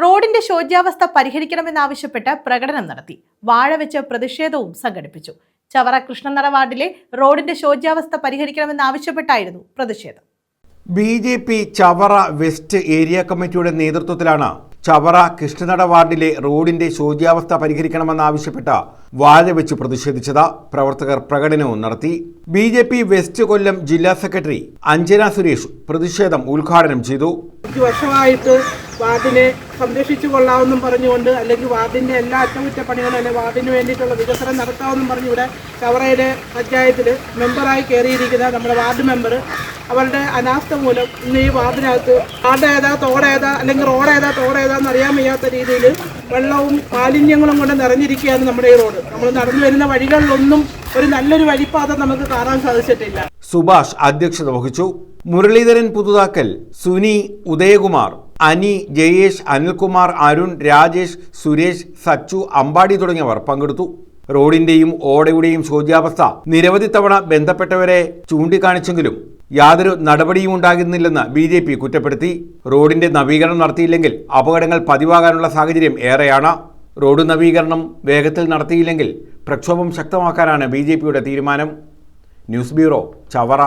റോഡിന്റെ ശോച്യാവസ്ഥ പരിഹരിക്കണമെന്നാവശ്യപ്പെട്ട് പ്രകടനം നടത്തി. വാഴ വെച്ച് പ്രതിഷേധവും സംഘടിപ്പിച്ചു. ചവറ കൃഷ്ണനട വാർഡിലെ റോഡിന്റെ ശോച്യാവസ്ഥ പരിഹരിക്കണമെന്നാവശ്യപ്പെട്ടായിരുന്നു പ്രതിഷേധം. B J P Chavara west area കമ്മിറ്റിയുടെ നേതൃത്വത്തിലാണ് ചവറ കൃഷ്ണനട വാർഡിലെ റോഡിന്റെ ശോച്യാവസ്ഥ പരിഹരിക്കണമെന്നാവശ്യപ്പെട്ട വാഴ വെച്ച് പ്രതിഷേധിച്ചത് പ്രവർത്തകർ പ്രകടനവും നടത്തി. B J P west Kollam ജില്ലാ സെക്രട്ടറി അഞ്ജന സുരേഷ് പ്രതിഷേധം ഉദ്ഘാടനം ചെയ്തു. വർഷമായിട്ട് വാർഡിനെ സംരക്ഷിച്ചു കൊള്ളാമെന്നും പറഞ്ഞുകൊണ്ട് അല്ലെങ്കിൽ വാർഡിന്റെ എല്ലാ അറ്റകുറ്റപ്പണികളും അല്ലെങ്കിൽ വാർഡിന് വേണ്ടിയിട്ടുള്ള വികസനം നടത്താമെന്നും പറഞ്ഞ് ഇവിടെ ചവറയിലെ പഞ്ചായത്തിൽ മെമ്പറായി കയറിയിരിക്കുന്ന നമ്മുടെ വാർഡ് മെമ്പർ അവരുടെ അനാസ്ഥ മൂലം ഇന്ന് ഈ വാർഡിനകത്ത് വാർഡ് ഏതാ തോടേതാ അല്ലെങ്കിൽ റോഡ് ഏതാ തോട് ഏതാന്ന് അറിയാൻ വയ്യാത്ത രീതിയിൽ വെള്ളവും മാലിന്യങ്ങളും കൊണ്ട് നിറഞ്ഞിരിക്കുകയാണ് നമ്മുടെ ഈ റോഡ്. നമ്മൾ നടന്നു വരുന്ന വഴികളിലൊന്നും ഒരു നല്ലൊരു വഴിപ്പാത നമുക്ക് കാണാൻ സാധിച്ചിട്ടില്ല. സുഭാഷ് അധ്യക്ഷത വഹിച്ചു. മുരളീധരൻ പുതുതാക്കൽ സുനി ഉദയകുമാർ. അനി ജയേഷ് അനിൽകുമാർ അരുൺ രാജേഷ് സുരേഷ് സച്ചു അമ്പാടി തുടങ്ങിയവർ പങ്കെടുത്തു. റോഡിന്റെയും ഓടയുടെയും ശോച്യാവസ്ഥ നിരവധി തവണ ബന്ധപ്പെട്ടവരെ ചൂണ്ടിക്കാണിച്ചെങ്കിലും യാതൊരു നടപടിയും ഉണ്ടാകുന്നില്ലെന്ന് ബി ജെ പി കുറ്റപ്പെടുത്തി. റോഡിന്റെ നവീകരണം നടത്തിയില്ലെങ്കിൽ അപകടങ്ങൾ പതിവാകാനുള്ള സാഹചര്യം ഏറെയാണ്. റോഡ് നവീകരണം വേഗത്തിൽ നടത്തിയില്ലെങ്കിൽ പ്രക്ഷോഭം ശക്തമാക്കാനാണ് ബി തീരുമാനം. News bureau Chavara.